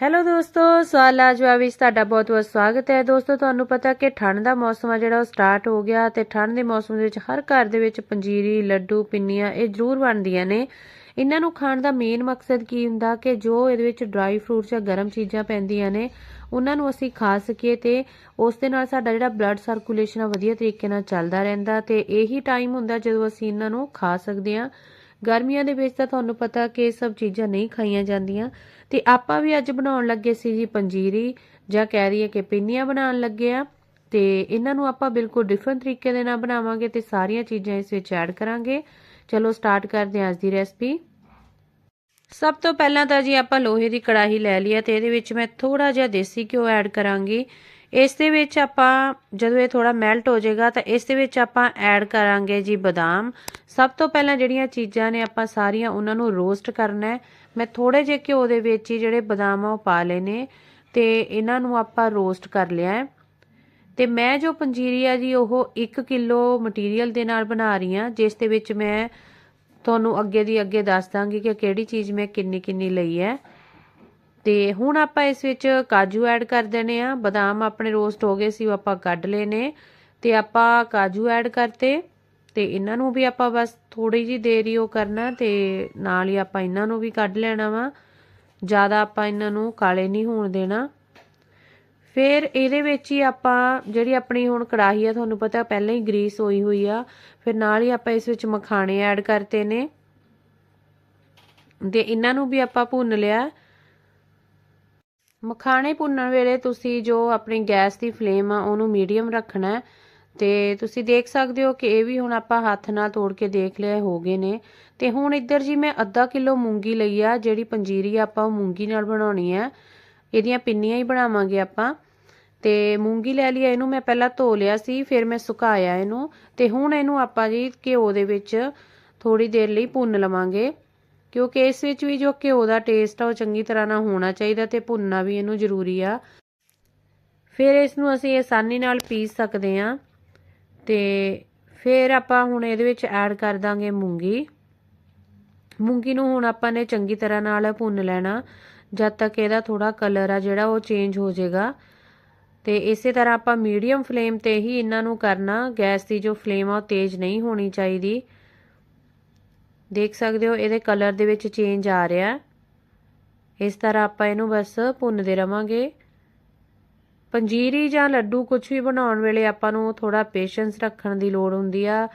Hello ਦੋਸਤੋ, ਸਵਾਲ ਜਵਾਬ ਵਿੱਚ ਤੁਹਾਡਾ ਬਹੁਤ ਬਹੁਤ ਸਵਾਗਤ ਹੈ। ਦੋਸਤੋ, ਤੁਹਾਨੂੰ ਪਤਾ ਕਿ ਠੰਡ ਦਾ ਮੌਸਮ ਆ ਜਿਹੜਾ ਉਹ ਸਟਾਰਟ ਹੋ ਗਿਆ ਤੇ ਠੰਡ ਦੇ ਮੌਸਮ ਦੇ ਵਿੱਚ ਹਰ ਘਰ ਦੇ ਵਿੱਚ ਪੰਜੀਰੀ, ਲੱਡੂ, ਪਿੰਨੀਆਂ ਇਹ ਜ਼ਰੂਰ ਬਣਦੀਆਂ ਨੇ। ਇਹਨਾਂ ਨੂੰ ਖਾਣ ਦਾ ਮੇਨ ਮਕਸਦ ਕੀ ਹੁੰਦਾ ਕਿ ਜੋ ਇਹਦੇ ਵਿੱਚ ਡਰਾਈ ਫਰੂਟਸ ਜਾਂ ਗਰਮ ਚੀਜ਼ਾਂ ਪੈਂਦੀਆਂ ਨੇ, ਉਹਨਾਂ ਨੂੰ ਅਸੀਂ ਖਾ ਸਕੀਏ ਤੇ ਉਸ ਦੇ ਨਾਲ ਸਾਡਾ ਜਿਹੜਾ ਬਲੱਡ ਸਰਕੂਲੇਸ਼ਨ ਆ ਵਧੀਆ ਤਰੀਕੇ ਨਾਲ ਚੱਲਦਾ ਰਹਿੰਦਾ ਤੇ ਇਹੀ ਟਾਈਮ ਹੁੰਦਾ ਜਦੋਂ ਅਸੀਂ ਇਹਨਾਂ ਨੂੰ ਖਾ ਸਕਦੇ ਹਾਂ। ਗਰਮੀਆਂ ਦੇ ਵਿੱਚ ਤਾਂ ਤੁਹਾਨੂੰ ਪਤਾ ਕਿ ਇਹ ਸਭ ਚੀਜ਼ਾਂ ਨਹੀਂ ਖਾਈਆਂ ਜਾਂਦੀਆਂ। ਤੇ ਆਪਾਂ ਵੀ ਅੱਜ ਬਣਾਉਣ ਲੱਗੇ ਸੀ ਜੀ ਪੰਜੀਰੀ, ਜਾਂ ਕਹਿ ਰਹੀਏ ਕਿ ਪਿੰਨੀਆਂ ਬਣਾਉਣ ਲੱਗੇ ਆ। ਤੇ ਇਹਨਾਂ ਨੂੰ ਆਪਾਂ ਬਿਲਕੁਲ ਡਿਫਰੈਂਟ ਤਰੀਕੇ ਦੇ ਨਾਲ ਬਣਾਵਾਂਗੇ ਤੇ ਸਾਰੀਆਂ ਚੀਜ਼ਾਂ ਇਸ ਵਿੱਚ ਐਡ ਕਰਾਂਗੇ। ਚਲੋ ਸਟਾਰਟ ਕਰਦੇ ਹਾਂ ਅੱਜ ਦੀ ਰੈਸਪੀ ਸਭ ਤੋਂ ਪਹਿਲਾਂ ਤਾਂ ਜੀ ਆਪਾਂ ਲੋਹੇ ਦੀ ਕੜਾਹੀ ਲੈ ਲਈ ਹੈ ਤੇ ਇਹਦੇ ਵਿੱਚ ਮੈਂ ਥੋੜਾ ਜਿਹਾ ਦੇਸੀ ਘਿਓ ਐਡ ਕਰਾਂਗੀ। ਇਸ ਦੇ ਵਿੱਚ ਆਪਾਂ ਜਦੋਂ ਇਹ ਥੋੜਾ ਮੈਲਟ ਹੋ ਜਾਏਗਾ ਤਾਂ ਇਸ ਦੇ ਵਿੱਚ ਆਪਾਂ ਐਡ ਕਰਾਂਗੇ ਜੀ ਬਦਾਮ। ਸਭ ਤੋਂ ਪਹਿਲਾਂ ਜਿਹੜੀਆਂ ਚੀਜ਼ਾਂ ਨੇ ਆਪਾਂ ਸਾਰੀਆਂ ਉਹਨਾਂ ਨੂੰ ਰੋਸਟ ਕਰਨਾ ਹੈ। ਮੈਂ ਥੋੜੇ ਜਿਹੇ ਘਿਓ ਦੇ ਵਿੱਚ ਹੀ ਜਿਹੜੇ ਬਦਾਮ ਆ ਉਹ ਪਾ ਲਏ ਨੇ ਤੇ ਇਹਨਾਂ ਨੂੰ ਆਪਾਂ ਰੋਸਟ ਕਰ ਲਿਆ ਹੈ। ਤੇ ਮੈਂ ਜੋ ਪੰਜੀਰੀ ਆ ਜੀ ਉਹ 1 ਕਿਲੋ ਮਟੀਰੀਅਲ ਦੇ ਨਾਲ ਬਣਾ ਰਹੀ ਹਾਂ, ਜਿਸ ਦੇ ਵਿੱਚ ਮੈਂ ਤੁਹਾਨੂੰ ਅੱਗੇ ਦੀ ਅੱਗੇ ਦੱਸ ਦਾਂਗੀ ਕਿ ਕਿਹੜੀ ਚੀਜ਼ ਮੈਂ ਕਿੰਨੀ ਕਿੰਨੀ ਲਈ ਹੈ। ਤੇ ਹੁਣ ਆਪਾਂ ਇਸ ਵਿੱਚ ਕਾਜੂ ਐਡ ਕਰ ਦੇਣੇ ਆ। ਬਦਾਮ ਆਪਣੇ ਰੋਸਟ ਹੋ ਗਏ ਸੀ, ਉਹ ਆਪਾਂ ਕੱਢ ਲਏ ਨੇ ਤੇ ਆਪਾਂ ਕਾਜੂ ਐਡ ਕਰਤੇ। ਤੇ ਇਹਨਾਂ ਨੂੰ ਵੀ ਆਪਾਂ ਬਸ ਥੋੜੀ ਜੀ ਦੇਰ ਹੀ ਉਹ ਕਰਨਾ ਤੇ ਨਾਲ ਹੀ ਆਪਾਂ ਇਹਨਾਂ ਨੂੰ ਵੀ ਕੱਢ ਲੈਣਾ ਵਾ। ਜ਼ਿਆਦਾ ਆਪਾਂ ਇਹਨਾਂ ਨੂੰ ਕਾਲੇ ਨਹੀਂ ਹੋਣ ਦੇਣਾ। ਫਿਰ ਇਹਦੇ ਵਿੱਚ ਹੀ ਆਪਾਂ ਜਿਹੜੀ ਆਪਣੀ ਹੁਣ ਕੜਾਹੀ ਆ, ਤੁਹਾਨੂੰ ਪਤਾ ਪਹਿਲਾਂ ਹੀ ਗਰੀਸ ਹੋਈ ਹੋਈ ਆ, ਫਿਰ ਨਾਲ ਹੀ ਆਪਾਂ ਇਸ ਵਿੱਚ ਮਖਾਣੇ ਐਡ ਕਰਤੇ ਨੇ। ਤੇ ਇਹਨਾਂ ਨੂੰ ਵੀ ਆਪਾਂ ਭੁੰਨ ਲਿਆ। ਮਖਾਣੇ ਭੁੰਨਣ ਵੇਲੇ ਤੁਸੀਂ ਜੋ ਆਪਣੀ ਗੈਸ ਦੀ ਫਲੇਮ ਆ, ਉਹਨੂੰ ਮੀਡੀਅਮ ਰੱਖਣਾ ਹੈ। ਤੇ ਤੁਸੀਂ ਦੇਖ ਸਕਦੇ ਹੋ ਕਿ ਇਹ ਵੀ ਹੁਣ ਆਪਾਂ ਹੱਥ ਨਾਲ ਤੋੜ ਕੇ ਦੇਖ ਲਿਆ ਹੋ ਗਏ ਨੇ। ਤੇ ਹੁਣ ਇੱਧਰ ਜੀ ਮੈਂ ਅੱਧਾ ਕਿਲੋ ਮੂੰਗੀ ਲਈ ਆ, ਜਿਹੜੀ ਪੰਜੀਰੀ ਆਪਾਂ ਉਹ ਮੂੰਗੀ ਨਾਲ ਬਣਾਉਣੀ ਹੈ। ਇਹਦੀਆਂ ਪਿੰਨੀਆਂ ਹੀ ਬਣਾਵਾਂਗੇ ਆਪਾਂ। ਤੇ ਮੂੰਗੀ ਲੈ ਲਈ ਇਹਨੂੰ, ਮੈਂ ਪਹਿਲਾਂ ਧੋ ਲਿਆ ਸੀ, ਫਿਰ ਮੈਂ ਸੁਕਾਇਆ ਇਹਨੂੰ। ਤੇ ਹੁਣ ਇਹਨੂੰ ਆਪਾਂ ਜੀ ਘਿਓ ਦੇ ਵਿੱਚ ਥੋੜੀ ਦੇਰ ਲਈ ਭੁੰਨ ਲਵਾਂਗੇ। ਕਿਉਂਕਿ ਇਸ ਵਿੱਚ ਵੀ ਜੋ ਘਿਓ ਦਾ ਟੇਸਟ ਆ, ਉਹ ਚੰਗੀ ਤਰ੍ਹਾਂ ਨਾਲ ਹੋਣਾ ਚਾਹੀਦਾ ਤੇ ਭੁੰਨਣਾ ਵੀ ਇਹਨੂੰ ਜ਼ਰੂਰੀ ਆ। ਫਿਰ ਇਸ ਨੂੰ ਅਸੀਂ ਆਸਾਨੀ ਨਾਲ ਪੀਸ ਸਕਦੇ ਆ ਤੇ ਫਿਰ ਆਪਾਂ ਹੁਣ ਇਹਦੇ ਵਿੱਚ ਐਡ ਕਰ ਦਾਂਗੇ ਮੂੰਗੀ। ਮੂੰਗੀ ਨੂੰ ਹੁਣ ਆਪਾਂ ਨੇ ਚੰਗੀ ਤਰ੍ਹਾਂ ਨਾਲ ਭੁੰਨ ਲੈਣਾ। ਜਦ ਤੱਕ ਇਹਦਾ ਥੋੜਾ ਕਲਰ ਆ ਜਿਹੜਾ ਉਹ ਚੇਂਜ ਹੋ ਜਾਏਗਾ। ਤੇ ਇਸੇ ਤਰ੍ਹਾਂ ਆਪਾਂ ਮੀਡੀਅਮ ਫਲੇਮ ਤੇ ਹੀ ਇਹਨਾਂ ਨੂੰ ਕਰਨਾ। ਗੈਸ ਦੀ ਜੋ ਫਲੇਮ ਆ ਉਹ ਤੇਜ਼ ਨਹੀਂ ਹੋਣੀ ਚਾਹੀਦੀ। ਦੇਖ ਸਕਦੇ ਹੋ, ਇਹਦੇ ਕਲਰ ਦੇ ਵਿੱਚ ਚੇਂਜ ਆ ਰਿਹਾ। ਇਸ ਤਰ੍ਹਾਂ ਆਪਾਂ ਇਹਨੂੰ ਬਸ ਭੁੰਨਦੇ ਰਵਾਂਗੇ। ਪੰਜੀਰੀ ਜਾਂ ਲੱਡੂ ਕੁਝ ਵੀ ਬਣਾਉਣ ਵੇਲੇ ਆਪਾਂ ਨੂੰ ਥੋੜਾ ਪੇਸ਼ੈਂਸ ਰੱਖਣ ਦੀ ਲੋੜ ਹੁੰਦੀ ਆ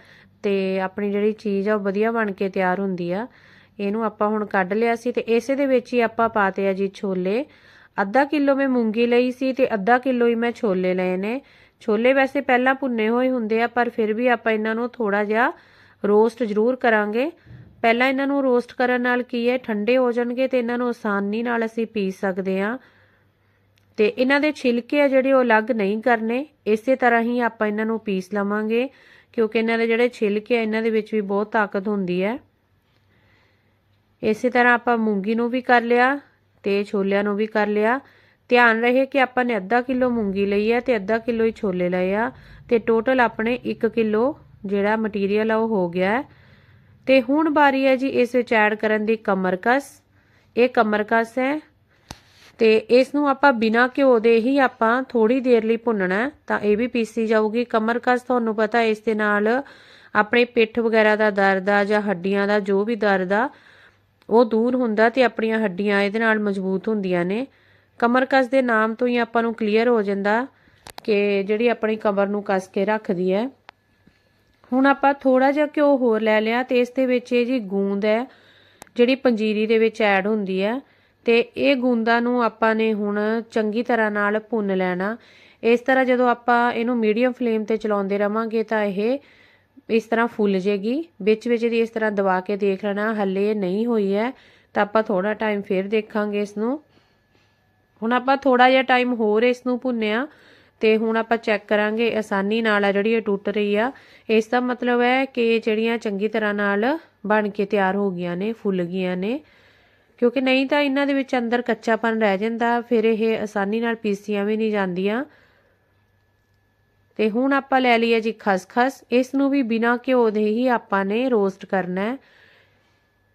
ਤੇ ਆਪਣੀ ਜਿਹੜੀ ਚੀਜ਼ ਆ ਉਹ ਵਧੀਆ ਬਣ ਕੇ ਤਿਆਰ ਹੁੰਦੀ ਆ। ਇਹਨੂੰ ਆਪਾਂ ਹੁਣ ਕੱਢ ਲਿਆ ਸੀ ਤੇ ਇਸੇ ਦੇ ਵਿੱਚ ਹੀ ਆਪਾਂ ਪਾਤੇ ਆ ਜੀ ਛੋਲੇ। ਅੱਧਾ ਕਿਲੋ ਮੈਂ ਮੂੰਗੀ ਲਈ ਸੀ ਤੇ ਅੱਧਾ ਕਿਲੋ ਹੀ ਮੈਂ ਛੋਲੇ ਲਏ ਨੇ। ਛੋਲੇ ਵੈਸੇ ਪਹਿਲਾਂ ਭੁੰਨੇ ਹੋਏ ਹੁੰਦੇ ਆ, ਪਰ ਫਿਰ ਵੀ ਆਪਾਂ ਇਹਨਾਂ ਨੂੰ ਥੋੜਾ ਜਿਹਾ ਰੋਸਟ ਜ਼ਰੂਰ ਕਰਾਂਗੇ। ਪਹਿਲਾਂ ਇਹਨਾਂ ਨੂੰ ਰੋਸਟ ਕਰਨ ਨਾਲ ਕੀ ਹੈ? ਠੰਡੇ ਹੋ ਜਾਣਗੇ ਤੇ ਇਹਨਾਂ ਨੂੰ ਆਸਾਨੀ ਨਾਲ ਅਸੀਂ ਪੀਸ ਸਕਦੇ ਆ ਤੇ ਇਹਨਾਂ ਦੇ ਛਿਲਕੇ ਆ ਜਿਹੜੇ ਉਹ ਅਲੱਗ ਨਹੀਂ ਕਰਨੇ। ਇਸੇ ਤਰ੍ਹਾਂ ਹੀ ਆਪਾਂ ਇਹਨਾਂ ਨੂੰ ਪੀਸ ਲਵਾਂਗੇ, ਕਿਉਂਕਿ ਇਹਨਾਂ ਦੇ ਜਿਹੜੇ ਛਿਲਕੇ ਆ, ਇਹਨਾਂ ਦੇ ਵਿੱਚ ਵੀ ਬਹੁਤ ਤਾਕਤ ਹੁੰਦੀ ਹੈ। ਇਸੇ ਤਰ੍ਹਾਂ ਆਪਾਂ ਮੂੰਗੀ ਨੂੰ ਵੀ ਕਰ ਲਿਆ ਤੇ ਛੋਲਿਆਂ ਨੂੰ ਵੀ ਕਰ ਲਿਆ। ਧਿਆਨ ਰਹੇ ਕਿ ਆਪਾਂ ਨੇ ਅੱਧਾ ਕਿਲੋ ਮੂੰਗੀ ਲਈ ਹੈ ਤੇ ਅੱਧਾ ਕਿਲੋ ਹੀ ਛੋਲੇ ਲਏ ਆ ਤੇ ਟੋਟਲ ਆਪਣੇ 1 ਕਿਲੋ ਜਿਹੜਾ ਮਟੀਰੀਅਲ ਆ ਉਹ ਹੋ ਗਿਆ ਹੈ। ਤੇ ਹੁਣ ਬਾਰੀ ਹੈ ਜੀ ਇਸ ਵਿੱਚ ਐਡ ਕਰਨ ਦੀ ਕਮਰਕਸ। ਇਹ ਕਮਰਕਸ ਹੈ ਤੇ ਇਸ ਨੂੰ ਆਪਾਂ ਬਿਨਾ ਘਿਓ ਦੇ ਹੀ ਆਪਾਂ ਥੋੜੀ ਦੇਰ ਲਈ ਭੁੰਨਣਾ ਤਾਂ ਇਹ ਵੀ ਪੀਸੀ ਜਾਊਗੀ। ਕਮਰਕਸ ਤੁਹਾਨੂੰ ਪਤਾ ਇਸ ਦੇ ਨਾਲ ਆਪਣੇ ਪਿੱਠ ਵਗੈਰਾ ਦਾ ਦਰਦ ਆ ਜਾਂ ਹੱਡੀਆਂ ਦਾ ਜੋ ਵੀ ਦਰਦ ਆ ਉਹ ਦੂਰ ਹੁੰਦਾ ਤੇ ਆਪਣੀਆਂ ਹੱਡੀਆਂ ਇਹਦੇ ਨਾਲ ਮਜ਼ਬੂਤ ਹੁੰਦੀਆਂ ਨੇ। ਕਮਰਕਸ ਦੇ ਨਾਮ ਤੋਂ ਹੀ ਆਪਾਂ ਨੂੰ ਕਲੀਅਰ ਹੋ ਜਾਂਦਾ ਕਿ ਜਿਹੜੀ ਆਪਣੀ ਕਮਰ ਨੂੰ ਕੱਸ ਕੇ ਰੱਖਦੀ ਹੈ। ਹੁਣ ਆਪਾਂ ਥੋੜਾ ਜਿਹਾ ਘਿਓ ਹੋਰ ਲੈ ਲਿਆ ਤੇ ਇਸ ਦੇ ਵਿੱਚ ਇਹ ਜੀ ਗੂੰਦ ਹੈ, ਜਿਹੜੀ ਪੰਜੀਰੀ ਦੇ ਵਿੱਚ ਐਡ ਹੁੰਦੀ ਹੈ। ਤੇ ਇਹ ਗੂੰਦਾਂ ਨੂੰ ਆਪਾਂ ਨੇ ਹੁਣ ਚੰਗੀ ਤਰ੍ਹਾਂ ਨਾਲ ਭੁੰਨ ਲੈਣਾ। ਇਸ ਤਰ੍ਹਾਂ ਜਦੋਂ ਆਪਾਂ ਇਹਨੂੰ ਮੀਡੀਅਮ ਫਲੇਮ ਤੇ ਚਲਾਉਂਦੇ ਰਵਾਂਗੇ ਤਾਂ ਇਹ ਇਸ ਤਰ੍ਹਾਂ ਫੁੱਲ ਜੇਗੀ, ਵਿੱਚ ਵਿੱਚ ਦੀ ਇਸ ਤਰ੍ਹਾਂ ਦਬਾ ਕੇ ਦੇਖ ਲੈਣਾ, ਹੱਲੇ ਨਹੀਂ ਹੋਈ ਹੈ, ਤਾਂ ਆਪਾਂ ਥੋੜਾ ਟਾਈਮ ਫੇਰ ਦੇਖਾਂਗੇ ਇਸ ਨੂੰ ਹੁਣ ਆਪਾਂ ਥੋੜਾ ਜਿਹਾ ਟਾਈਮ ਹੋਰ ਇਸ ਨੂੰ ਭੁੰਨਿਆ, ਤੇ ਹੁਣ ਆਪਾਂ ਚੈੱਕ ਕਰਾਂਗੇ ਆਸਾਨੀ ਨਾਲ ਆ ਜਿਹੜੀ ਇਹ ਟੁੱਟ ਰਹੀ ਆ। ਇਸ ਦਾ ਮਤਲਬ ਹੈ ਕਿ ਜਿਹੜੀਆਂ ਚੰਗੀ ਤਰ੍ਹਾਂ ਨਾਲ ਬਣ ਕੇ ਤਿਆਰ ਹੋ ਗਈਆਂ ਨੇ, ਫੁੱਲ ਗਈਆਂ ਨੇ। ਕਿਉਂਕਿ ਨਹੀਂ ਤਾਂ ਇਹਨਾਂ ਦੇ ਵਿੱਚ ਅੰਦਰ ਕੱਚਾਪਨ ਰਹਿ ਜਾਂਦਾ, ਫਿਰ ਇਹ ਆਸਾਨੀ ਨਾਲ ਪੀਸੀਆਂ ਵੀ ਨਹੀਂ ਜਾਂਦੀਆਂ। ਤੇ ਹੁਣ ਆਪਾਂ ਲੈ ਲਈਏ ਜੀ ਖਸਖਸ। ਇਸ ਨੂੰ ਵੀ ਬਿਨਾ ਘਿਓ ਦੇ ਹੀ ਆਪਾਂ ਨੇ ਰੋਸਟ ਕਰਨਾ ਹੈ।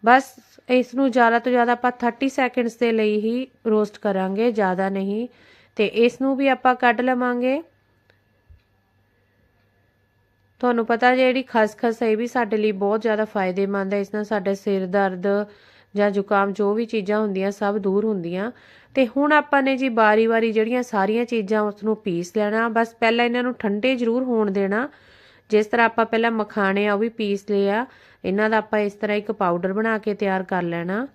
ਬਸ ਇਸ ਨੂੰ ਜ਼ਿਆਦਾ ਤੋਂ ਜ਼ਿਆਦਾ ਆਪਾਂ 30 ਸੈਕਿੰਡਸ ਦੇ ਲਈ ਹੀ ਰੋਸਟ ਕਰਾਂਗੇ, ਜ਼ਿਆਦਾ ਨਹੀਂ। ਤੇ ਇਸ ਨੂੰ ਵੀ ਆਪਾਂ ਕੱਢ ਲਵਾਂਗੇ। ਤੁਹਾਨੂੰ ਪਤਾ ਜਿਹੜੀ ਖਸਖਸ ਹੈ, ਇਹ ਵੀ ਸਾਡੇ ਲਈ ਬਹੁਤ ਜ਼ਿਆਦਾ ਫਾਇਦੇਮੰਦ ਹੈ। ਇਸ ਨਾਲ ਸਾਡੇ ਸਿਰ ਦਰਦ ਜਾਂ ਜ਼ੁਕਾਮ ਜੋ ਵੀ ਚੀਜ਼ਾਂ ਹੁੰਦੀਆਂ ਸਭ ਦੂਰ ਹੁੰਦੀਆਂ। ਤੇ ਹੁਣ ਆਪਾਂ ਨੇ ਜੀ ਬਾਰੀ-ਬਾਰੀ ਜਿਹੜੀਆਂ ਸਾਰੀਆਂ ਚੀਜ਼ਾਂ ਉਸ ਨੂੰ ਪੀਸ ਲੈਣਾ। ਬਸ ਪਹਿਲਾਂ ਇਹਨਾਂ ਨੂੰ ਠੰਡੇ ਜ਼ਰੂਰ ਹੋਣ ਦੇਣਾ। ਜਿਸ ਤਰ੍ਹਾਂ ਆਪਾਂ ਪਹਿਲਾਂ ਮਖਾਣੇ ਆ, ਉਹ ਵੀ ਪੀਸ ਲਿਆ ਇਹਨਾਂ ਦਾ ਆਪਾਂ ਇਸ ਤਰ੍ਹਾਂ ਇੱਕ ਪਾਊਡਰ ਬਣਾ ਕੇ ਤਿਆਰ ਕਰ ਲੈਣਾ।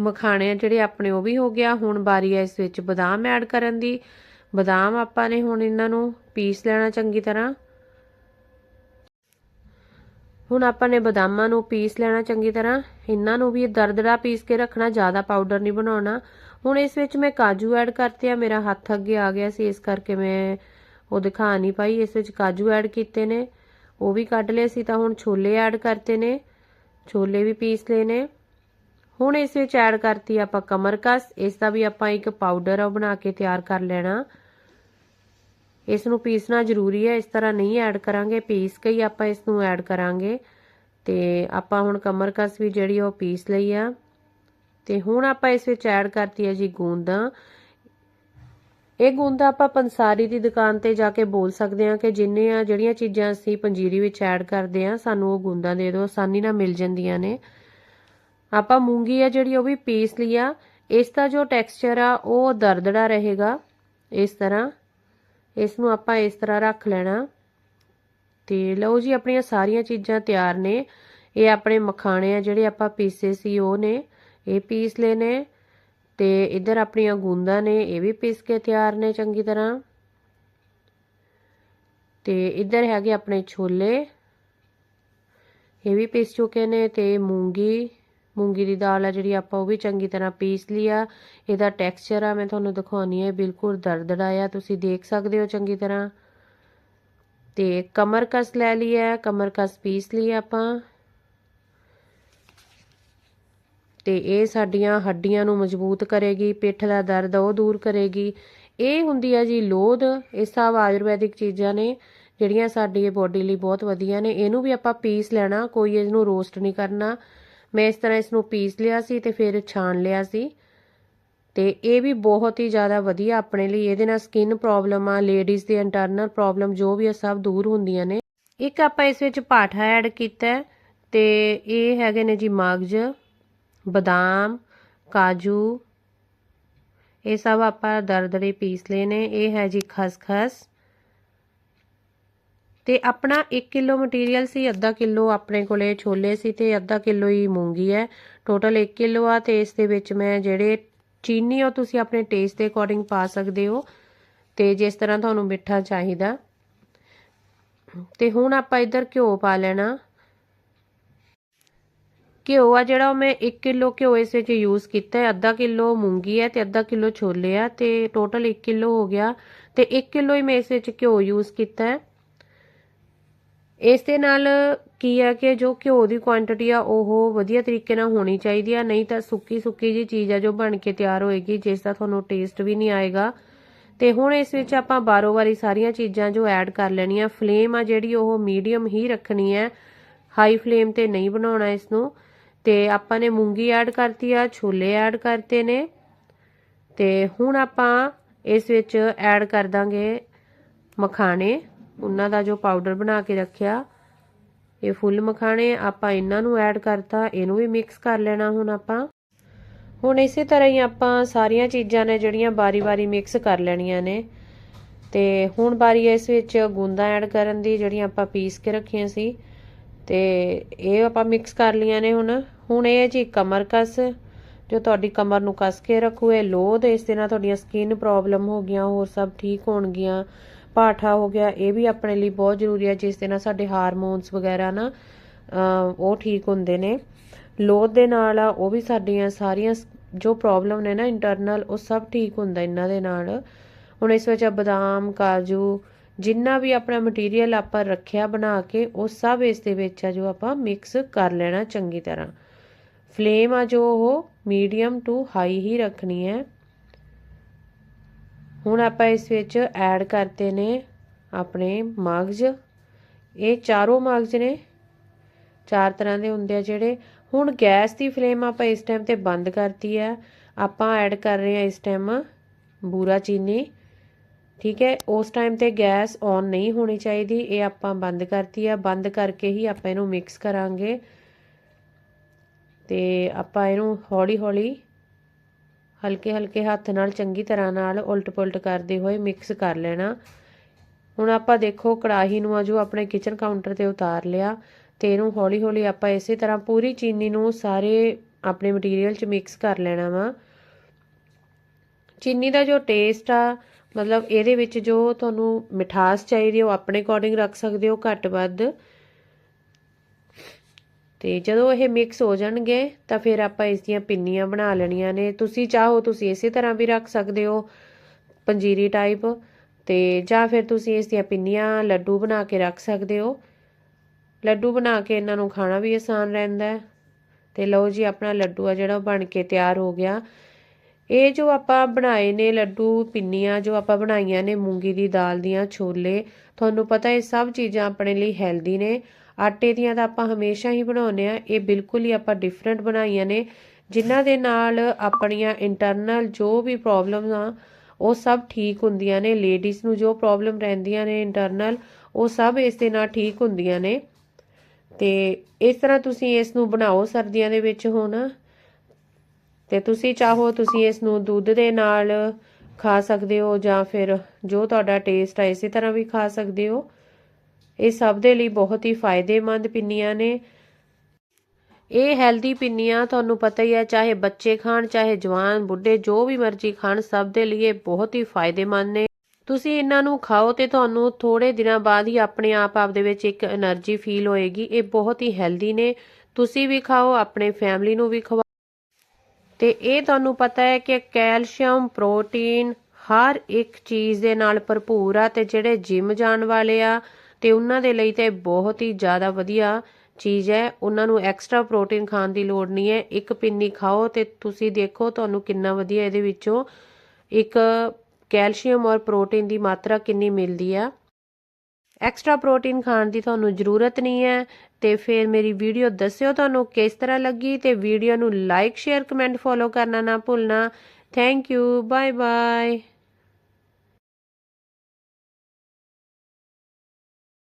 ਮਖਾਣੇ ਜਿਹੜੇ ਆਪਣੇ ਉਹ ਵੀ ਹੋ ਗਿਆ। ਹੁਣ ਬਾਰੀ ਹੈ ਇਸ ਵਿੱਚ ਬਦਾਮ ਐਡ ਕਰਨ ਦੀ। ਬਦਾਮ ਆਪਾਂ ਨੇ ਹੁਣ ਇਹਨਾਂ ਨੂੰ ਪੀਸ ਲੈਣਾ ਚੰਗੀ ਤਰ੍ਹਾਂ। ਹੁਣ ਆਪਾਂ ਨੇ ਬਦਾਮਾਂ ਨੂੰ ਪੀਸ ਲੈਣਾ ਚੰਗੀ ਤਰ੍ਹਾਂ। ਇਹਨਾਂ ਨੂੰ ਵੀ ਦਰਦਰਾ ਪੀਸ ਕੇ ਰੱਖਣਾ, ਜ਼ਿਆਦਾ ਪਾਊਡਰ ਨਹੀਂ ਬਣਾਉਣਾ। ਹੁਣ ਇਸ ਵਿੱਚ ਮੈਂ ਕਾਜੂ ਐਡ ਕਰਤੇ ਆ, ਮੇਰਾ ਹੱਥ ਅੱਗੇ ਆ ਗਿਆ ਸੀ, ਇਸ ਕਰਕੇ ਮੈਂ ਉਹ ਦਿਖਾ ਨਹੀਂ ਪਾਈ। ਇਸ ਵਿੱਚ ਕਾਜੂ ਐਡ ਕੀਤੇ ਨੇ, ਉਹ ਵੀ ਕੱਢ ਲਏ ਸੀ ਤਾਂ ਹੁਣ ਛੋਲੇ ਐਡ ਕਰਤੇ ਨੇ, ਛੋਲੇ ਵੀ ਪੀਸ ਲਏ ਨੇ। ਹੁਣ ਇਸ ਵਿੱਚ ਐਡ ਕਰਤੀ ਆਪਾਂ ਕਮਰਕਸ, ਇਸ ਦਾ ਵੀ ਆਪਾਂ ਇੱਕ ਪਾਊਡਰ ਆ ਉਹ ਬਣਾ ਕੇ ਤਿਆਰ ਕਰ ਲੈਣਾ। ਇਸ ਨੂੰ ਪੀਸਣਾ ਜ਼ਰੂਰੀ ਹੈ, ਇਸ ਤਰ੍ਹਾਂ ਨਹੀਂ ਐਡ ਕਰਾਂਗੇ ਪੀਸ ਕੇ ਹੀ ਆਪਾਂ ਇਸ ਨੂੰ ਐਡ ਕਰਾਂਗੇ। ਤੇ ਆਪਾਂ ਹੁਣ ਕਮਰਕਸ ਵੀ ਜਿਹੜੀ ਉਹ ਪੀਸ ਲਈ ਆ। ਤੇ ਹੁਣ ਆਪਾਂ ਇਸ ਵਿੱਚ ਐਡ ਕਰਤੀ ਹੈ ਜੀ ਗੂੰਦਾਂ। ਇਹ ਗੂੰਦਾਂ ਆਪਾਂ ਪੰਸਾਰੀ ਦੀ ਦੁਕਾਨ ਤੇ ਜਾ ਕੇ ਬੋਲ ਸਕਦੇ ਹਾਂ ਕਿ ਜਿੰਨੇ ਆ ਜਿਹੜੀਆਂ ਚੀਜ਼ਾਂ ਅਸੀਂ ਪੰਜੀਰੀ ਵਿੱਚ ਐਡ ਕਰਦੇ ਆ ਸਾਨੂੰ ਉਹ ਗੂੰਦਾਂ ਦੇ ਦਿਓ, ਆਸਾਨੀ ਨਾਲ ਮਿਲ ਜਾਂਦੀਆਂ ਨੇ। ਆਪਾਂ ਮੂੰਗੀ ਆ ਜਿਹੜੀ ਉਹ ਵੀ ਪੀਸ ਲਿਆ ਇਸ ਦਾ ਜੋ ਟੈਕਸਚਰ ਆ, ਉਹ ਦਰਦੜਾ ਰਹੇਗਾ, ਇਸ ਤਰ੍ਹਾਂ। ਇਸ ਨੂੰ ਆਪਾਂ ਇਸ ਤਰ੍ਹਾਂ ਰੱਖ ਲੈਣਾ। ਤੇ ਲਓ ਜੀ, ਆਪਣੀਆਂ ਸਾਰੀਆਂ ਚੀਜ਼ਾਂ ਤਿਆਰ ਨੇ। ਇਹ ਆਪਣੇ ਮਖਾਣੇ ਆ, ਜਿਹੜੇ ਆਪਾਂ ਪੀਸੇ ਸੀ ਉਹ ਨੇ। ਇਹ ਪੀਸ ਲਏ ਨੇ। ਤੇ ਇੱਧਰ ਆਪਣੀਆਂ ਗੂੰਦਾਂ ਨੇ, ਇਹ ਵੀ ਪੀਸ ਕੇ ਤਿਆਰ ਨੇ ਚੰਗੀ ਤਰ੍ਹਾਂ। ਤੇ ਇੱਧਰ ਹੈਗੇ ਆਪਣੇ ਛੋਲੇ। ਇਹ ਵੀ ਪੀਸ ਚੁੱਕੇ ਨੇ ਤੇ ਮੂੰਗੀ ਮੂੰਗੀ ਦੀ ਦਾਲ ਆ ਜਿਹੜੀ ਆਪਾਂ ਉਹ ਵੀ ਚੰਗੀ ਤਰ੍ਹਾਂ ਪੀਸ ਲਿਆ ਇਹਦਾ ਟੈਕਸਚਰ ਆ, ਮੈਂ ਤੁਹਾਨੂੰ ਦਿਖਾਉਣੀ ਹੈ ਬਿਲਕੁਲ ਦਰਦੜਾ ਆ। ਤੁਸੀਂ ਦੇਖ ਸਕਦੇ ਹੋ ਚੰਗੀ ਤਰ੍ਹਾਂ। ਤੇ ਕਮਰਕਸ ਲੈ ਲਿਆ ਕਮਰਕਸ ਪੀਸ ਲਈ ਆਪਾਂ। ਤੇ ਇਹ ਸਾਡੀਆਂ ਹੱਡੀਆਂ ਨੂੰ ਮਜ਼ਬੂਤ ਕਰੇਗੀ, ਪਿੱਠ ਦਾ ਦਰਦ ਉਹ ਦੂਰ ਕਰੇਗੀ। ਇਹ ਹੁੰਦੀ ਆ ਜੀ ਲੋਧ ਇਹ ਸਭ ਆਯੁਰਵੈਦਿਕ ਚੀਜ਼ਾਂ ਨੇ, ਜਿਹੜੀਆਂ ਸਾਡੀ ਬੋਡੀ ਲਈ ਬਹੁਤ ਵਧੀਆ ਨੇ। ਇਹਨੂੰ ਵੀ ਆਪਾਂ ਪੀਸ ਲੈਣਾ, ਕੋਈ ਇਹਨੂੰ ਰੋਸਟ ਨਹੀਂ ਕਰਨਾ। ਮੈਂ ਇਸ ਤਰ੍ਹਾਂ ਇਸ ਨੂੰ ਪੀਸ ਲਿਆ ਸੀ ਤੇ ਫਿਰ ਛਾਣ ਲਿਆ ਸੀ। ਤੇ ਇਹ ਵੀ ਬਹੁਤ ਹੀ ਜ਼ਿਆਦਾ ਵਧੀਆ ਆਪਣੇ ਲਈ। ਇਹਦੇ ਨਾਲ ਸਕਿਨ ਪ੍ਰੋਬਲਮ ਆ ਲੇਡੀਜ਼ ਦੇ ਇੰਟਰਨਲ ਪ੍ਰੋਬਲਮ ਜੋ ਵੀ ਆ, ਸਭ ਦੂਰ ਹੁੰਦੀਆਂ ਨੇ। ਇੱਕ ਆਪਾਂ ਇਸ ਵਿੱਚ ਪਾਠਾ ਐਡ ਕੀਤਾ ਤੇ ਇਹ ਹੈਗੇ ਨੇ ਜੀ ਮਗਜ, ਬਦਾਮ, ਕਾਜੂ। ਇਹ ਸਭ ਆਪਾਂ ਦਰਦਰੇ ਪੀਸ ਲਏ ਨੇ। ਇਹ ਹੈ ਜੀ ਖਸਖਸ। ਤੇ ਆਪਣਾ 1 ਕਿਲੋ ਮਟੀਰੀਅਲ ਸੀ, ਅੱਧਾ ਕਿਲੋ ਆਪਣੇ ਕੋਲੇ ਛੋਲੇ ਸੀ ਤੇ ਅੱਧਾ ਕਿਲੋ ਹੀ ਮੂੰਗੀ ਹੈ। ਟੋਟਲ 1 ਕਿਲੋ ਆ ਤੇ ਇਸ ਦੇ ਵਿੱਚ ਮੈਂ ਜਿਹੜੇ ਚੀਨੀ ਉਹ ਤੁਸੀਂ ਆਪਣੇ ਟੇਸਟ ਦੇ ਅਕੋਰਡਿੰਗ ਪਾ ਸਕਦੇ ਹੋ। ਤੇ ਜਿਸ ਤਰ੍ਹਾਂ ਤੁਹਾਨੂੰ ਮਿੱਠਾ ਚਾਹੀਦਾ। ਤੇ ਹੁਣ ਆਪਾਂ ਇੱਧਰ ਘਿਓ ਪਾ ਲੈਣਾ। ਘਿਓ ਆ ਜਿਹੜਾ ਉਹ ਮੈਂ 1 ਕਿਲੋ ਘਿਓ ਇਸ ਵਿੱਚ ਯੂਜ਼ ਕੀਤਾ ਹੈ। ਅੱਧਾ ਕਿਲੋ ਮੂੰਗੀ ਹੈ ਤੇ ਅੱਧਾ ਕਿਲੋ ਛੋਲੇ ਆ ਤੇ ਟੋਟਲ 1 ਕਿਲੋ ਹੋ ਗਿਆ। ਤੇ 1 ਕਿਲੋ ਹੀ ਮੈਂ ਇਸ ਵਿੱਚ ਘਿਓ ਯੂਜ਼ ਕੀਤਾ ਹੈ। ਇਸ ਦੇ ਨਾਲ ਕੀ ਆ ਕਿ ਜੋ ਘਿਓ ਦੀ ਕੁਆਂਟੀਟੀ ਆ, ਉਹ ਵਧੀਆ ਤਰੀਕੇ ਨਾਲ ਹੋਣੀ ਚਾਹੀਦੀ ਆ, ਨਹੀਂ ਤਾਂ ਸੁੱਕੀ ਸੁੱਕੀ ਜੀ ਚੀਜ਼ ਆ ਜੋ ਬਣ ਕੇ ਤਿਆਰ ਹੋਏਗੀ, ਜਿਸ ਦਾ ਤੁਹਾਨੂੰ ਟੇਸਟ ਵੀ ਨਹੀਂ ਆਏਗਾ। ਤੇ ਹੁਣ ਇਸ ਵਿੱਚ ਆਪਾਂ ਬਾਰੋ ਵਾਰੀ ਸਾਰੀਆਂ ਚੀਜ਼ਾਂ ਜੋ ਐਡ ਕਰ ਲੈਣੀਆਂ ਫਲੇਮ ਆ ਜਿਹੜੀ ਉਹ ਮੀਡੀਅਮ ਹੀ ਰੱਖਣੀ ਹੈ। ਹਾਈ ਫਲੇਮ ਤੇ ਨਹੀਂ ਬਣਾਉਣਾ ਇਸ ਨੂੰ ਤੇ ਆਪਾਂ ਨੇ ਮੂੰਗੀ ਐਡ ਕਰਤੀ ਆ, ਛੋਲੇ ਐਡ ਕਰਤੇ ਨੇ। ਤੇ ਹੁਣ ਆਪਾਂ ਇਸ ਵਿੱਚ ਐਡ ਕਰ ਦਾਂਗੇ ਮਖਾਣੇ। ਉਹਨਾਂ ਦਾ ਜੋ ਪਾਊਡਰ ਬਣਾ ਕੇ ਰੱਖਿਆ, ਇਹ ਫੁੱਲ ਮਖਾਣੇ ਆਪਾਂ ਇਹਨਾਂ ਨੂੰ ਐਡ ਕਰਤਾ, ਇਹਨੂੰ ਵੀ ਮਿਕਸ ਕਰ ਲੈਣਾ ਹੁਣ ਆਪਾਂ। ਹੁਣ ਇਸੇ ਤਰ੍ਹਾਂ ਹੀ ਆਪਾਂ ਸਾਰੀਆਂ ਚੀਜ਼ਾਂ ਨੇ ਜਿਹੜੀਆਂ ਬਾਰੀ-ਬਾਰੀ ਮਿਕਸ ਕਰ ਲੈਣੀਆਂ ਨੇ। ਤੇ ਹੁਣ ਬਾਰੀ ਹੈ ਇਸ ਵਿੱਚ ਗੁੰਦਾ ਐਡ ਕਰਨ ਦੀ ਜਿਹੜੀਆਂ ਆਪਾਂ ਪੀਸ ਕੇ ਰੱਖੀਆਂ ਸੀ, ਤੇ ਇਹ ਆਪਾਂ ਮਿਕਸ ਕਰ ਲੀਆਂ ਨੇ ਹੁਣ। ਹੁਣ ਇਹ ਹੈ ਜੀ ਕਮਰ ਕਸ, ਜੋ ਤੁਹਾਡੀ ਕਮਰ ਨੂੰ ਕੱਸ ਕੇ ਰੱਖੂ, ਇਹ ਲੋਧ ਇਸ ਦੇ ਨਾਲ ਤੁਹਾਡੀਆਂ ਸਕਿਨ ਪ੍ਰੋਬਲਮ ਹੋ ਗਈਆਂ, ਹੋਰ ਸਭ ਠੀਕ ਹੋਣਗੀਆਂ। ਪਾਠਾ ਹੋ ਗਿਆ, ਇਹ ਵੀ ਆਪਣੇ ਲਈ ਬਹੁਤ ਜ਼ਰੂਰੀ ਹੈ, ਜਿਸ ਦੇ ਨਾਲ ਸਾਡੇ ਹਾਰਮੋਨਸ ਵਗੈਰਾ ਨਾ ਉਹ ਠੀਕ ਹੁੰਦੇ ਨੇ। ਲੋਧ ਦੇ ਨਾਲ ਆ, ਉਹ ਵੀ ਸਾਡੀਆਂ ਸਾਰੀਆਂ ਜੋ ਪ੍ਰੋਬਲਮ ਨੇ ਨਾ ਇੰਟਰਨਲ ਉਹ ਸਭ ਠੀਕ ਹੁੰਦਾ ਇਹਨਾਂ ਦੇ ਨਾਲ। ਹੁਣ ਇਸ ਵਿੱਚ ਬਦਾਮ, ਕਾਜੂ, ਜਿੰਨਾ ਵੀ ਆਪਣਾ ਮਟੀਰੀਅਲ ਆਪਾਂ ਰੱਖਿਆ ਬਣਾ ਕੇ, ਉਹ ਸਭ ਇਸ ਦੇ ਵਿੱਚ ਆ ਜੋ ਆਪਾਂ ਮਿਕਸ ਕਰ ਲੈਣਾ ਚੰਗੀ ਤਰ੍ਹਾਂ। ਫਲੇਮ ਆ ਜੋ ਉਹ ਮੀਡੀਅਮ ਟੂ ਹਾਈ ਹੀ ਰੱਖਣੀ ਹੈ। ਹੁਣ ਆਪਾਂ ਇਸ ਵਿੱਚ ਐਡ ਕਰਤੇ ਨੇ ਆਪਣੇ ਮਗਜ ਇਹ ਚਾਰੋਂ ਮਗਜ ਨੇ। ਚਾਰ ਤਰ੍ਹਾਂ ਦੇ ਹੁੰਦੇ ਆ ਜਿਹੜੇ। ਹੁਣ ਗੈਸ ਦੀ ਫਲੇਮ ਆਪਾਂ ਇਸ ਟਾਈਮ ਤੇ ਬੰਦ ਕਰਤੀ ਹੈ ਆਪਾਂ ਐਡ ਕਰ ਰਹੇ ਹਾਂ ਇਸ ਟਾਈਮ ਬੂਰਾ ਚੀਨੀ। ਠੀਕ ਹੈ, ਉਸ ਟਾਈਮ ਤੇ ਗੈਸ ਔਨ ਨਹੀਂ ਹੋਣੀ ਚਾਹੀਦੀ। ਇਹ ਆਪਾਂ ਬੰਦ ਕਰਤੀ ਹੈ ਬੰਦ ਕਰਕੇ ਹੀ ਆਪਾਂ ਇਹਨੂੰ ਮਿਕਸ ਕਰਾਂਗੇ। ਤੇ ਆਪਾਂ ਇਹਨੂੰ ਹੌਲੀ ਹੌਲੀ ਹਲਕੇ ਹਲਕੇ ਹੱਥ ਨਾਲ ਚੰਗੀ ਤਰ੍ਹਾਂ ਨਾਲ ਉਲਟ ਪੁਲਟ ਕਰਦੇ ਹੋਏ ਮਿਕਸ ਕਰ ਲੈਣਾ। ਹੁਣ ਆਪਾਂ ਦੇਖੋ, ਕੜਾਹੀ ਨੂੰ ਆ ਜੋ ਆਪਣੇ ਕਿਚਨ ਕਾਊਂਟਰ ਤੇ ਉਤਾਰ ਲਿਆ। ਤੇ ਇਹਨੂੰ ਹੌਲੀ ਹੌਲੀ ਆਪਾਂ ਇਸੇ ਤਰ੍ਹਾਂ ਪੂਰੀ ਚੀਨੀ ਨੂੰ ਸਾਰੇ ਆਪਣੇ ਮਟੀਰੀਅਲ 'ਚ ਮਿਕਸ ਕਰ ਲੈਣਾ ਵਾ। ਚੀਨੀ ਦਾ ਜੋ ਟੇਸਟ ਆ, ਮਤਲਬ ਇਹਦੇ ਵਿੱਚ ਜੋ ਤੁਹਾਨੂੰ ਮਿਠਾਸ ਚਾਹੀਦੀ ਉਹ ਆਪਣੇ ਅਕੋਰਡਿੰਗ ਰੱਖ ਸਕਦੇ ਹੋ ਘੱਟ ਵੱਧ। ਤੇ ਜਦੋਂ ਇਹ ਮਿਕਸ ਹੋ ਜਾਣਗੇ, ਤਾਂ ਫਿਰ ਆਪਾਂ ਇਸ ਦੀਆਂ ਪਿੰਨੀਆਂ ਬਣਾ ਲੈਣੀਆਂ ਨੇ। ਤੁਸੀਂ ਚਾਹੋ ਤੁਸੀਂ ਇਸੇ ਤਰ੍ਹਾਂ ਵੀ ਰੱਖ ਸਕਦੇ ਹੋ, ਪੰਜੀਰੀ ਟਾਈਪ ਤੇ ਜਾਂ ਫਿਰ ਤੁਸੀਂ ਇਸ ਦੀਆਂ ਪਿੰਨੀਆਂ ਲੱਡੂ ਬਣਾ ਕੇ ਰੱਖ ਸਕਦੇ ਹੋ। ਲੱਡੂ ਬਣਾ ਕੇ ਇਹਨਾਂ ਨੂੰ ਖਾਣਾ ਵੀ ਆਸਾਨ ਰਹਿੰਦਾ ਹੈ। ਤੇ ਲਓ ਜੀ, ਆਪਣਾ ਲੱਡੂ ਆ ਜਿਹੜਾ ਉਹ ਬਣ ਕੇ ਤਿਆਰ ਹੋ ਗਿਆ। ਇਹ ਜੋ ਆਪਾਂ ਬਣਾਏ ਨੇ ਲੱਡੂ, ਪਿੰਨੀਆਂ ਜੋ ਆਪਾਂ ਬਣਾਈਆਂ ਨੇ ਮੂੰਗੀ ਦੀ ਦਾਲ ਦੀਆਂ ਛੋਲੇ, ਤੁਹਾਨੂੰ ਪਤਾ ਇਹ ਸਭ ਚੀਜ਼ਾਂ ਆਪਣੇ ਲਈ ਹੈਲਦੀ ਨੇ। ਆਟੇ ਦੀਆਂ ਤਾਂ ਆਪਾਂ ਹਮੇਸ਼ਾ ਹੀ ਬਣਾਉਂਦੇ ਆ ਇਹ ਬਿਲਕੁਲ ਹੀ ਆਪਾਂ ਡਿਫਰੈਂਟ ਬਣਾਈਆਂ ਨੇ। ਜਿਨ੍ਹਾਂ ਦੇ ਨਾਲ ਆਪਣੀਆਂ ਇੰਟਰਨਲ ਜੋ ਵੀ ਪ੍ਰੋਬਲਮਸ ਆ, ਉਹ ਸਭ ਠੀਕ ਹੁੰਦੀਆਂ ਨੇ। ਲੇਡੀਜ਼ ਨੂੰ ਜੋ ਪ੍ਰੋਬਲਮ ਰਹਿੰਦੀਆਂ ਨੇ ਇੰਟਰਨਲ ਉਹ ਸਭ ਇਸ ਦੇ ਨਾਲ ਠੀਕ ਹੁੰਦੀਆਂ ਨੇ। ਤੇ ਇਸ ਤਰ੍ਹਾਂ ਤੁਸੀਂ ਇਸ ਨੂੰ ਬਣਾਓ ਸਰਦੀਆਂ ਦੇ ਵਿੱਚ ਹੁਣ। ਤੇ ਤੁਸੀਂ ਚਾਹੋ ਤੁਸੀਂ ਇਸ ਨੂੰ ਦੁੱਧ ਦੇ ਨਾਲ ਖਾ ਸਕਦੇ ਹੋ ਜਾਂ ਫਿਰ ਜੋ ਤੁਹਾਡਾ ਟੇਸਟ ਹੈ ਇਸੇ ਤਰ੍ਹਾਂ ਵੀ ਖਾ ਸਕਦੇ ਹੋ। ਇਹ ਸਭ ਦੇ ਲਈ ਬਹੁਤ ਹੀ ਫਾਇਦੇਮੰਦ ਪਿੰਨੀਆਂ ਨੇ। ਇਹ ਹੈਲਦੀ ਪਿੰਨੀਆਂ ਤੁਹਾਨੂੰ ਪਤਾ ਹੀ ਹੈ, ਚਾਹੇ ਬੱਚੇ ਖਾਣ, ਚਾਹੇ ਜਵਾਨ, ਬੁੱਢੇ, ਜੋ ਵੀ ਮਰਜ਼ੀ ਖਾਣ, ਸਭ ਦੇ ਲਈ ਇਹ ਬਹੁਤ ਹੀ ਫਾਇਦੇਮੰਦ ਨੇ। ਤੁਸੀਂ ਇਹਨਾਂ ਨੂੰ ਖਾਓ ਤੇ ਤੁਹਾਨੂੰ ਥੋੜੇ ਦਿਨਾਂ ਬਾਅਦ ਹੀ ਆਪਣੇ ਆਪ ਆਪ ਦੇ ਵਿੱਚ ਇੱਕ એનર્ਜੀ ਫੀਲ ਹੋਏਗੀ। ਇਹ ਬਹੁਤ ਹੀ ਹੈਲਦੀ ਨੇ। ਤੁਸੀਂ ਵੀ ਖਾਓ, ਆਪਣੇ ਫੈਮਲੀ ਨੂੰ ਵੀ ਖਵਾਓ ਤੇ ਇਹ ਤੁਹਾਨੂੰ ਪਤਾ ਹੈ ਕਿ ਕੈਲਸ਼ੀਅਮ, ਪ੍ਰੋਟੀਨ ਹਰ ਇੱਕ ਚੀਜ਼ ਦੇ ਨਾਲ ਭਰਪੂਰ ਆ ਤੇ ਜਿਹੜੇ ਜਿਮ ਜਾਣ ਵਾਲੇ ਆ ਅਤੇ ਉਹਨਾਂ ਦੇ ਲਈ ਤਾਂ ਬਹੁਤ ਹੀ ਜ਼ਿਆਦਾ ਵਧੀਆ ਚੀਜ਼ ਹੈ। ਉਹਨਾਂ ਨੂੰ ਐਕਸਟਰਾ ਪ੍ਰੋਟੀਨ ਖਾਣ ਦੀ ਲੋੜ ਨਹੀਂ ਹੈ। ਇੱਕ ਪਿੰਨੀ ਖਾਓ ਅਤੇ ਤੁਸੀਂ ਦੇਖੋ ਤੁਹਾਨੂੰ ਕਿੰਨਾ ਵਧੀਆ ਇਹਦੇ ਵਿੱਚੋਂ ਇੱਕ ਕੈਲਸ਼ੀਅਮ ਔਰ ਪ੍ਰੋਟੀਨ ਦੀ ਮਾਤਰਾ ਕਿੰਨੀ ਮਿਲਦੀ ਆ। ਐਕਸਟਰਾ ਪ੍ਰੋਟੀਨ ਖਾਣ ਦੀ ਤੁਹਾਨੂੰ ਜ਼ਰੂਰਤ ਨਹੀਂ ਹੈ ਤੇ ਫਿਰ ਮੇਰੀ ਵੀਡੀਓ ਦੱਸਿਓ ਤੁਹਾਨੂੰ ਕਿਸ ਤਰ੍ਹਾਂ ਲੱਗੀ ਤੇ ਵੀਡੀਓ ਨੂੰ ਲਾਈਕ ਸ਼ੇਅਰ ਕਮੈਂਟ ਫੋਲੋ ਕਰਨਾ ਨਾ ਭੁੱਲਣਾ। Thank you bye bye